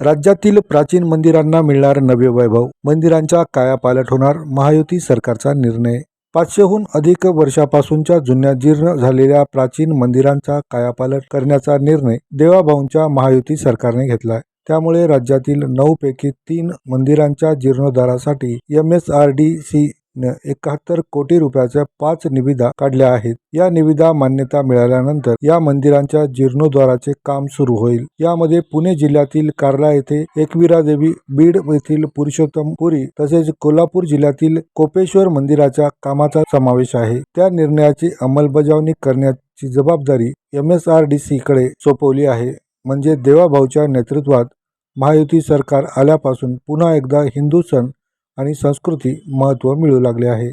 राज्यातील प्राचीन मंदिरांना मिळणार नवे वैभव. मंदिरांच्या कायापालट होणार महायुती सरकारचा निर्णय. पाचशेहून अधिक वर्षापासूनच्या जुन्या जीर्ण झालेल्या प्राचीन मंदिरांचा कायापालट करण्याचा निर्णय देवाभाऊंच्या महायुती सरकारने घेतलाय त्यामुळे राज्यातील नऊ पैकी तीन मंदिरांच्या जीर्णोद्धारासाठी M S R D C एकाहत्तर कोटी रुपयाच्या पाच निविदा काढल्या आहेत. या निविदा मान्यता मिळाल्यानंतर या मंदिरांच्या जीर्णोद्धाराचे काम सुरू होईल. यामध्ये पुणे जिल्ह्यातील कार्ला येथे एकविरा देवी बीड येथील पुरुषोत्तम पुरी तसेच कोल्हापूर जिल्ह्यातील कोपेश्वर मंदिराच्या कामाचा समावेश आहे. त्या निर्णयाची अंमलबजावणी करण्याची जबाबदारी M S R D C कडे सोपवली आहे. म्हणजे देवाभाऊच्या नेतृत्वात महायुती सरकार आल्यापासून पुन्हा एकदा हिंदू सण आणि संस्कृती महत्त्व मिळू लागले आहे.